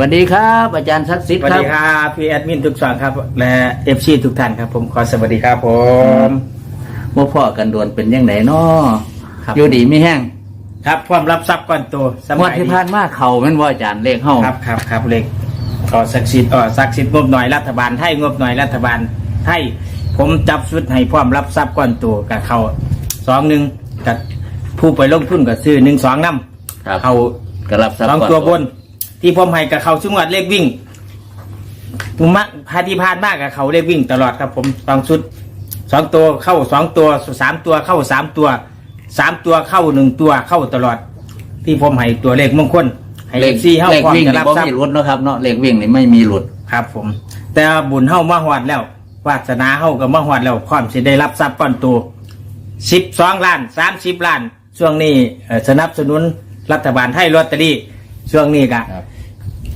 สวัสดีครับ อาจารย์ศักดิ์สิทสธิ์วัสครัดีบครับพี่แอดมินทุกสองครับ และเอฟซีทุกท่านครับผมขอสวัสดีครับผม ว่าพ่อกันดวนเป็นยังไงน้อครับ อยู่ดีไม่แห้งครับความรับทรัพย์ก้อนโตสงวมัดยที่นี้ผ่านมาเขาแม่นว่าอาจารย์เลขเฮาครับครับครับเล็กก็ศักดิ์สิทธิ์อ๋อศักดิ์สิทธิ์งบหน่อยรัฐบาลไทยงบหน่อยรัฐบาลไทยผมจับชุดให้ความรับทรัพย์ก้อนโตกับเขาสองหนึ่งกับผู้ไปลงทุนกับซื้อหนึ่งสองน้ำครับเขากระลับทรัพสองย์ก่อนตัวบน ที่ผมให้กับเขาชุงวัดเลขวิ่งภูมะพาที่พานมากกับเขาเลขวิ่งตลอดครับ ผมสองชุดสองตัวเข้าสองตัวสามตัวเข้าสามตัวสามตัวเข้าหนึ่งตัวเข้าตลอด ที่ผมให้ตัวเลขมงคลให้เลเลขขซี่เข้าเลขพร้อมวิ่งจะนี่รับบ่ทรัพมีย์หลุดเนาะครับเนาะเลขวิ่งนี่ไม่มีหลุด ครับ ผม แต่ว่าบุญเข้ามาหอดแล้ววาสนาเข้ากับมาหอดแล้วความสิได้รับทรัพย์ก้อนโตัวสิบสองล้านสามสิบล้าน ช่วงนี้เอ่อสนับสนุนรัฐบาลไทยลอตเตอรี่ช่วงนี้กะ ครับ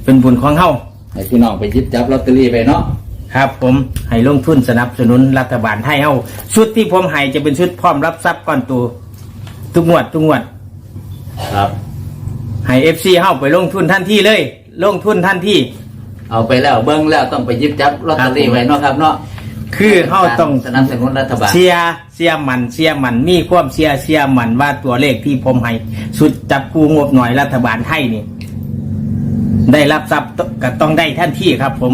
เป็นบุญของเฮาให้พี่น้องไปยึดจับลอตเตอรี่ไปเนาะครับ ผมให้ลงทุนสนับสนุนรัฐบาลไทยเฮาชุดที่ผมให้จะเป็นชุดพร้อมรับทรัพย์ก้อนโตัวทุกงวดทุกงวด ครับ ให้เอฟซีเฮาไปลงทุนทันทีเลย ลงทุนทันทีเอาไปแล้วเบิ้งแล้วต้องไปยึดจับลอตเตอรี่ครับผมไว้เนาะครับเนาะคือเฮาต้องสนับสนุนรัฐบาลเสียเสียมันเสียมันมีความเสียเสียมันว่าตัวเลขที่ผมให้สุดจับกูงบหน่อยรัฐบาลไทยนี่ ได้รับทรัพย์ก็ต้องได้ท่านที่ครับ ผม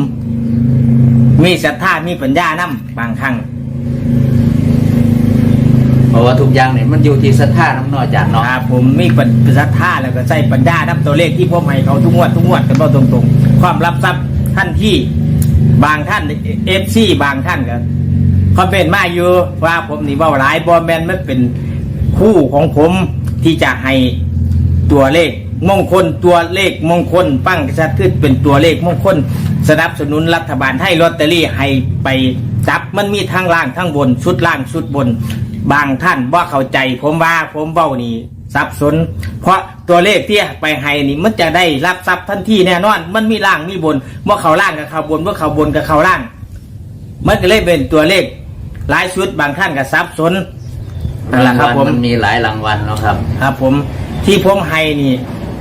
มีศรัทธามีปัญญานำบางครั้งเพราะว่าทุกอย่างเนี่ยมันอยู่ที่ศรัทธาน้ำเนออาจารย์เนาะครับผมมีปัญศรัทธาแล้วก็ใส่ปัญญานำตัวเลขที่ผมให้เขาทุกงวดทุกงวดกันว่าตรงๆ ความรับทรัพย์ท่านที่บางท่านเอฟซีบางท่านก็คอมเมนต์มาอยู่ว่าผมนี่เว่าหลายบอแมนมันเป็นคู่ของผมที่จะให้ตัวเลข มงคลตัวเลขมงคลปั้งชัดขึ้นเป็นตัวเลขมงคล สนับสนุนรัฐบาลให้ลอตเตอรี่ให้ไปจับมันมีทั้งล่างทั้งบนชุดล่างชุดบน บางท่านว่าเข้าใจผมว่าผมเบ้านี่สับสน เพราะตัวเลขที่ไปให้นี่มันจะได้รับทรัพย์ทันทีแน่นอน มันมีล่างมีบนว่าเขาล่างกับเขาบนว่าเขาบนกับเขาล่าง มันก็เลยเป็นตัวเลขหลายชุดบางท่านก็สับสนนั่นแหละรางครับวัลผมมันมีหลายรางวัลเนาะครับ ครับ ผมที่ผมให้นี่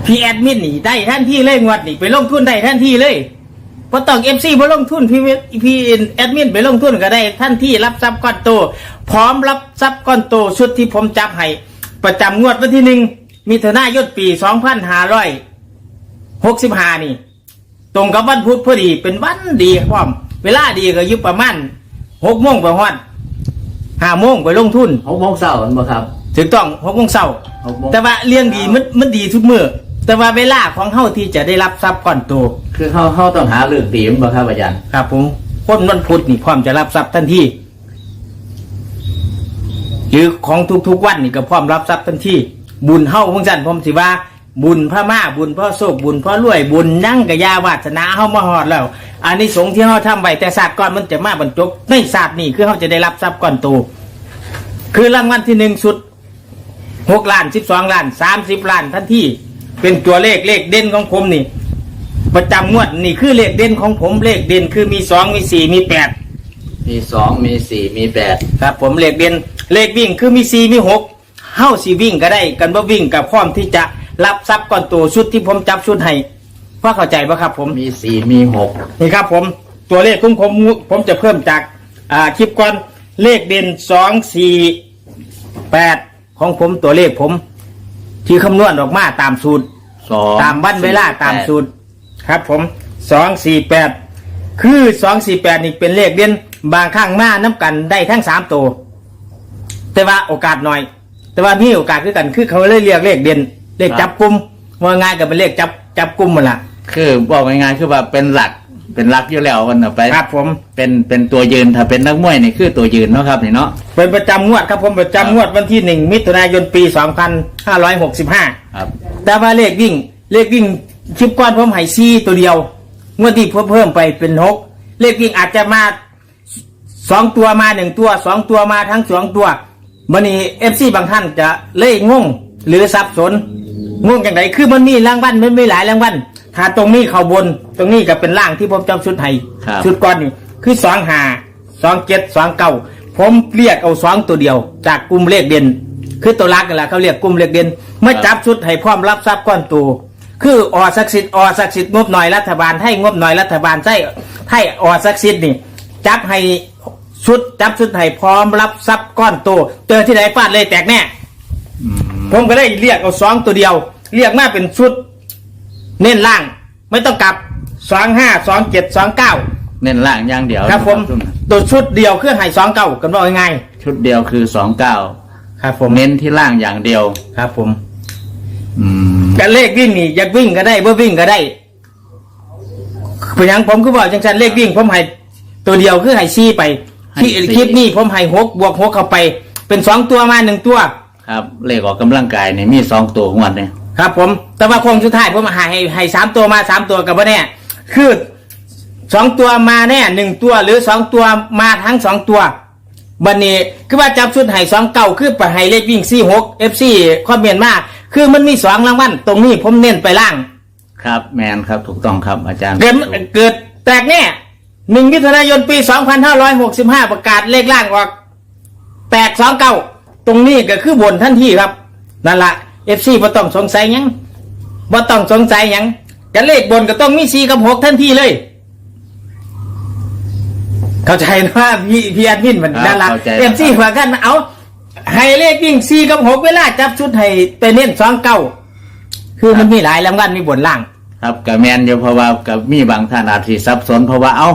พี่แอดมินนี่ได้ท่านที่เลยงวดนี่ไปลงทุนได้ท่านที่เลยพอต้องเอฟซีไปลงทุนพี่พี่แอดมินไปลงทุนก็ได้ท่านที่รับทรัพย์ก้อนโต พร้อมรับทรัพย์ก้อนโตชุดที่ผมจับให้ประจำงวดวันที่หนึ่งมิถุนายนปีสองพันห้าร้อยหกสิบห้านี่ ตรงกับวันพุธพอดีเป็นวันดีพร้อม เวลาดีก็อยุบประมาณหกโมงไปฮอดห้าโมงไปลงทุนหกโมงเช้าเห็นบ่ครับถูกต้องหกโมงเช้าหกโมงแต่ว่าเรื่องดีมันมันดีทุกมือ แต่ว่าเวลาของเฮาที่จะได้รับทรัพย์ก่อนโตคือเขาเขาต้องหาเรื่องดีมันบ่ครับอาจารย์ครับ ผมคนวันพุธนี่พร้อมจะรับทรัพย์ทันทีหรือของทุกๆวันนี่ก็พร้อมรับทรัพย์ทันทีบุญเฮาพงจันผมสิว่า บุญพระมาบุญพ่อโศกบุญพ่อรวยบุญนั่งกับยาวาสนาเฮามาฮอดแล้วอันนี้สงส์ที่เฮาทำไว้แต่ศาสตร์ก่อนมันจะมาบรรจบในศาสตร์นี่คือเฮาจะได้รับทรัพย์ก่อนโตคือรางวัลที่หนึ่งสุดหกล้านสิบสองล้านสามสิบล้านทันที เป็นตัวเลขเลขเด่นของผมนี่ ประจำงวดนี่คือเลขเด่นของผมเลขเด่นคือมีสองมีสี่มีแปดมีสองมีสี่มีแปดครับ ผมเลขเด่นเลขวิ่งคือมีสี่มีหกเฮ้าสี่วิ่งก็ได้กันว่าวิ่งกับพร้อมที่จะรับทรัพย์ก่อนตัวชุดที่ผมจับชุดให้พ่อเข้าใจปะครับ ผมมีสี่มีหกนี่ครับ ผมตัวเลขของผมผมจะเพิ่มจากอ่าคลิปก่อนเลขเด่นสองสี่แปดของผมตัวเลขผม ที่คำนวณออกมาตามสูตร สองตามวันเวลาสี่ตามแปดสูตร ครับผมสองสี่แปดคือสองสี่แปดนี่เป็นเลขเด่นบางข้างหน้าน้ำกันได้ทั้งสามตัว แต่ว่าโอกาสน้อย แต่ว่ามีโอกาสคือกันคือเขาเลยเรียกเลขเด่นเลขจับกลุ่มว่าง่ายกับเป็นเลขจับจับกลุ่มหมันละคือบอกง่ายๆคือว่าเป็นหลัก เป็นหลักอยู่แล้ววันน่ะไปครับผม เป็นเป็นตัวยืนถ้าเป็นนักมวยนี่คือตัวยืนเนาะครับนี่เนาะ เป็นประจำงวดครับผมประจำงวดวันที่หนึ่งมิถุนายนปีสองพันห้าร้อยหกสิบห้าครับ แต่ว่าเลขวิ่ง เลขวิ่งคลิปก้อนผมให้ซีตัวเดียว งวดที่เพิ่มเพิ่มไปเป็นหกเลขวิ่งอาจจะมาสองตัวมาหนึ่งตัวสองตัวมาทั้งสองตัวมันนี่เอฟซีบางท่านจะเล่งงหรือสับสนงงอย่างไรคือมันมีรางวัลมันมีหลายรางวัล ถ้าตรงนี้เขาบนตรงนี้ก็เป็นล่างที่ผมจำชุดให้ครับ ชุดก้อนนี่คือสองหาสองเจ็ดสองเก้าผมเรียกเอาสองตัวเดียว จากกลุ่มเลขเด่น คือตัวรักกันแหละเขาเรียกกลุ่มเลขเด่นเมื่อจับชุดให้พร้อมรับทรัพย์ก้อนตัว คืออศักดิ์สิทธิ์อศักดิ์สิทธิ์งบหน่อยรัฐบาลให้งบหน่อยรัฐบาลใช่ให้อศักดิ์สิทธิ์นี่ จับให้ชุดจับชุดให้พร้อมรับทรัพย์ก้อนโตเจอที่ไหนฟาดเลยแตกแน่อืมผมก็ได้เรียกเอาสองตัวเดียว เรียกมาเป็นชุด เน้นล่าง ไม่ต้องกลับสองห้าสองเจ็ดสองเก้าเน้นล่างอย่างเดียวครับผมชุดตัวชุดเดียวคือให้สองเก้ากันบอกง่ายชุดเดียวคือสองเก้าๆครับ ผมเน้นที่ล่างอย่างเดียวครับผม อืมกันเลขวิ่งนี่อยากวิ่งก็ได้เ่วิ่งก็ได้เป็นหยังผมก็บอกจังสันเลขวิ่งผมให้ตัวเดียวคือให้ซี่ไปที่คลิปนี้ผมให้หกบวกหกเข้าไป เป็นสองตัวมาหนึ่งตัว ครับ เลขออกกำลังกายเนี่ยมีสองตัวของวันเนี่ย ครับ ผม แต่ว่าโคงสุดท้ายผมให้ให้ให้สามตัวมาสามตัวกับว่าแน่คือสองตัวมาแน่หนึ่งตัวหรือสองตัวมาทั้งสองตัวบันนี้คือว่าจับชุดให้สองเก่าคือไปให้เลขวิ่งซี่หกเอฟซีคอมเมนต์มาคือมันมีสองรางวัลตรงนี้ผมเน้นไปล่าง ครับแมนครับถูกต้องครับอาจารย์เกิดเกิดแตกแน่หนึ่งมิถุนายนปี2565ประกาศเลขล่างออก แตกสองเก้าตรงนี้ก็คือบนท่านที่ครับนั่นละ เอฟซีบ่ต้องสงสัยหยังบ่ต้องสงสัยหยังกันเลขบนก็ต้องมีสี่กับหกท่านที่เลย เข้าใจนะว่าพี่พี่แอดมินมันครับนั่นละเข้าใจ เอฟซีเหมือนกันเอาให้เลขวิ่งสี่กับหกเวลาจับชุดให้ไปเน้นสองเก้าคือมันมีหลายรางวัลมีบนล่าง ครับกับแมนอยู่เพราะว่ากับมีบางท่านอาจสิสับสนเพราะว่าเอ้า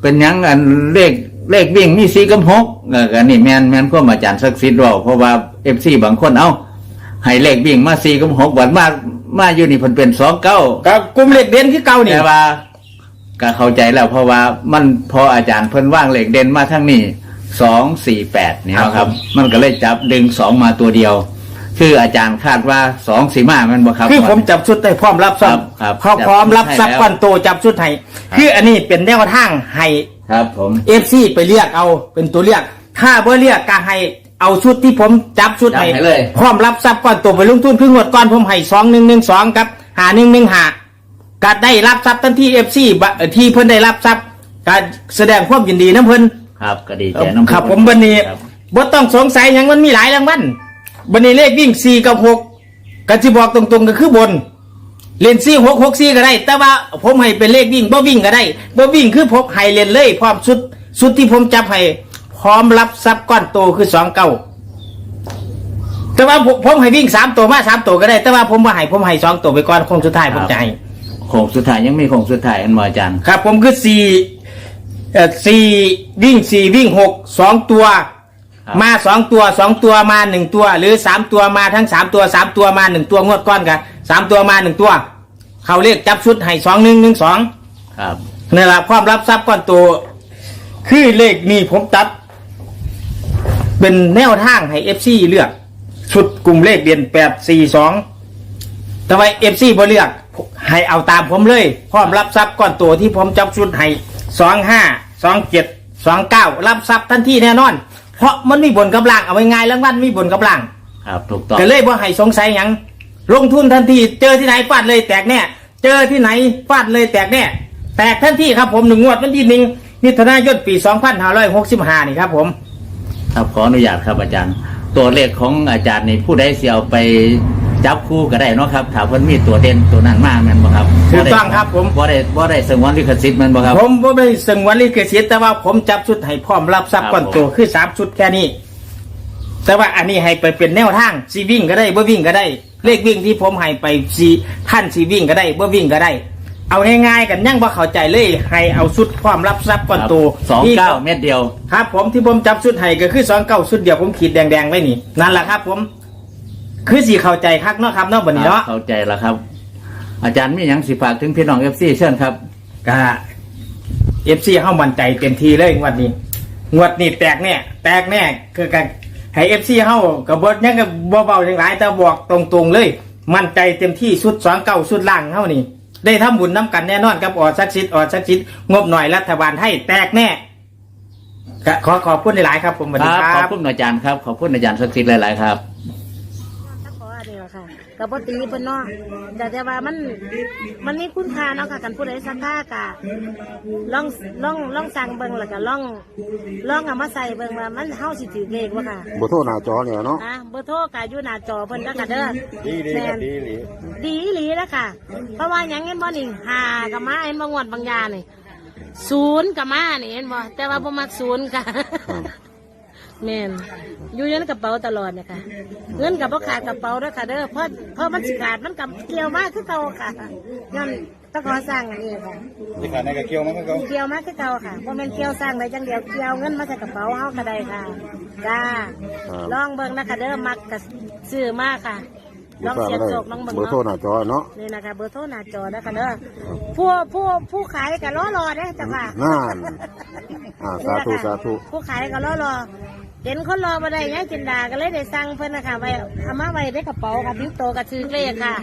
เป็นหยังอันเลขเลขวิ่งมีสีกับหกเออกันนี่แมนแมนก็มาจารย์ศักดิ์สิทธิ์ว่าเพราะว่าเอฟซีบางคนเอ้า ให้เลขวิ่งมาสีกับหกวันมามาอยู่นี่เพิ่นเป็นสองเก้าก็กลุ่มเลขเด่นที่เก่านี่แต่ว่าก็เข้าใจแล้วเพราะว่ามันพออาจารย์เพิ่นว่างเลขเด่นมาทั้งนี้สองสี่แปดนี่ครับนะครับ มันก็เลยจับดึงสองมาตัวเดียว คืออาจารย์คาดว่าสองสี่มามันบ่ครับ คือผมจับชุดได้พร้อมรับทรัพย์ครับเขาครับพร้อมรับทรัพย์ให้แล้วก้อนโตจับชุดให้คืออันนี้เป็นแนวทางให้ครับผม เอฟซีไปเรียกเอาเป็นตัวเรียก ถ้าเบอร์เรียกก็ให้ เอาชุดที่ผมจับชุดให้จับให้เลย พร้อมรับทรัพย์ก้อนโตไปลงทุนครึ่งงวดก้อนผมให้สองหนึ่งหนึ่งสองครับหาหนึ่งหนึ่งหาก็ได้รับทรัพย์ทันทีเอฟซีที่เพิ่นได้รับทรัพย์ก็แสดงความยินดีน้ำเพิ่น ครับก็ดีใจน้ำครับผมบันนี้ครับบ่ต้องสงสัยหยังมันมีหลายรางวัลบันนี้เลขวิ่งสี่กับหกก็จะบอกตรงๆก็คือบน เล่นสี่หกหกสี่ก็ได้ แต่ว่าผมให้เป็นเลขวิ่งบ่วิ่งก็ได้บ่วิ่งคือผมให้เล่นเลยพร้อมสุดสุดที่ผมจับให้พ ร้อมรับทรัพย์ก้อนโตคือสองเก้าแต่ว่าผมผมให้วิ่งสามตัวมาสามตัวก็ได้ แต่ว่าผมว่าให้ผมให้สองตัวไปก่อนคงสุดท้ายผมจะให้โค้งสุดท้ายยังมีโค้งสุดท้ายอันมาอาจารย์ครับ ผมคือสี่เอ่อสี่วิ่งสี่วิ่งหกสองตัวครับมาสองตัวสองตัวมาหนึ่งตัว หรือสามตัวมาทั้งสามตัวสามตัวมาหนึ่งตัวงวดก้อนกันสามตัวมาหนึ่งตัว เขาเรียกจับชุดให้สองหนึ่งหนึ่งสองครับนี่แหละความรับทรัพย์ก้อนตัวคือเลขนี้ผมตัด เป็นแนวทางให้เอฟซีเลือก ชุดกลุ่มเลขเด่นแปดสี่สองแต่ว่าเอฟซีบ่เลือก ให้เอาตามผมเลย พร้อมรับทรัพย์ก้อนตัวที่ผมจับชุดให้สองห้าสองเจ็ดสองเก้ารับทรัพย์ทันทีแน่นอน เพราะมันมีบนกำลังเอาไว้ง่ายแล้วมันมีบนกำลังครับถูกต้องก็เลยบ่ให้สงสัยหยังลงทุนทันที เจอที่ไหนฟาดเลยแตกแน่เจอที่ไหนฟาดเลยแตกแน่แตกทันทีครับผมหนึ่งงวดวันที่หนึ่งมิถุนายนปีสองพันห้าร้อยหกสิบห้านี่ครับผม ครับขออนุญาตครับอาจารย์ ตัวเลขของอาจารย์นี่ผู้ใดเสียเอาไปจับคู่ก็ได้เนาะครับถ้าเพิ่นมีตัวเด่นตัวนั้นมากแม่นบ่ครับถูกต้องครับผม บ่ได้บ่ได้สงวนลิขสิทธิ์แม่นบ่ครับ ผมบ่ได้สงวนลิขสิทธิ์แต่ว่าผมจับชุดให้พร้อมรับทรัพย์ครับก่อนโตคือสามชุดแค่นี้ แต่ว่าอันนี้ให้ไปเป็นแนวทางซีวิ่งก็ได้บ่วิ่งก็ได้ เลขวิ่งที่ผมให้ไปซีท่านซีวิ่งก็ได้บ่วิ่งก็ได้ เอาง่ายๆกันยังบ่เข้าใจเลยให้เอาชุดพร้อมรับทรัพย์ก่อนโตสองที่เก้าเม็ดเดียว ครับผมที่ผมจับชุดให้ก็คือสองเก้าชุดเดียวผมขีดแดงๆไว้นี่นั่นแหละครับ ผม คือสีเข้าใจคักเนาะครับเนาะบันนี้เนาะเข้าใจแล้วครับ อาจารย์มีหยังสิฝากถึงพี่น้อง FC เชิญครับก็เอฟซีเข้ามั่นใจเต็มทีเลยงวดนี้งวดนี้แตกแน่แตกแน่คือกันให้เอฟซีเข้ากับบดยังกับเบาๆอย่างไรแต่บอกตรงๆเลย มั่นใจเต็มที่สุดสองเก้าสุดล่างเข้านี่ ได้ทำบุญน้ำกันแน่นอนกับออดสักชิดออดสักชิดงบหน่อยรัฐบาลให้แตกแน่ขอขอบคุณหลายครับผมสวัสคดีรับขอบคุณอาจารย์ครับขอบคุณอาจารย์สักชิดหลาย ๆ ครับ ขออันเดียวค่ะ กับปตีเพิ่นเนาะแต่แต่ว่ามันมันมีคุณค่าเนาะค่ะกันผู้ใดสักค่ากะลองลองลองสั่งเบิ่งแล้วก็ลองลองเอามาใส่เบิ่งว่ามันเฮาสิถือเลขบ่ค่ะบ่โทรหน้าจอเนี่ยเนาะนะเบอร์โทรก็อยู่หน้าจอเพิ่นก็ค่ะเด้อดีดีแม่ครับนดีดีดีอีหลีแล้วค่ะ เพราะว่าหยังเห็นบ่นี่หากับมาเห็นบ่งวดบางยานี่ศูนย์กับมานี่เห็นบ่แต่ว่าบ่มักศูนย์ค่ะ แม่นอยู่ในกระเป๋าตลอดเนะคะเงินกับพ่ขาดกระเป๋าด้วยค่ะเด้อเพราะเพราะมันสิขาดมันกับเกี่ยวมากคือเก่าค่ะย้อนต้องขอสร้างอันนี้ค่ะที่ขาดในกระเกี่ยวมันก็เกี่ยวมากคือเก่าค่ะเพราะมันเกี่ยวสร้างได้จังเดียวเกี่ยวเงินมาใส่กระเป๋าเฮาก็ได้ค่ะจ้าลองเบิ่งนะคะเด้อมักกับซื้อมากค่ะลองเสียบโศกลองเบิ่งเบอร์โทรเนาะหน้าจอเนาะนี่นะคะเบอร์โทรหน้าจอนะคะเด้อผู้ผู้ผู้ขายก็รอรอเด้อจ้ะค่ะนั่นอ่าสาธุสาธุผู้ขายก็รอรอ เห็นคนรอมาได้ยังจินดาก็เลยได้สั่งเพิ่นนะคะไว้เอามาไว้ในกระเป๋าค่ะพิ้วโตกับชื่อเลขค่ะ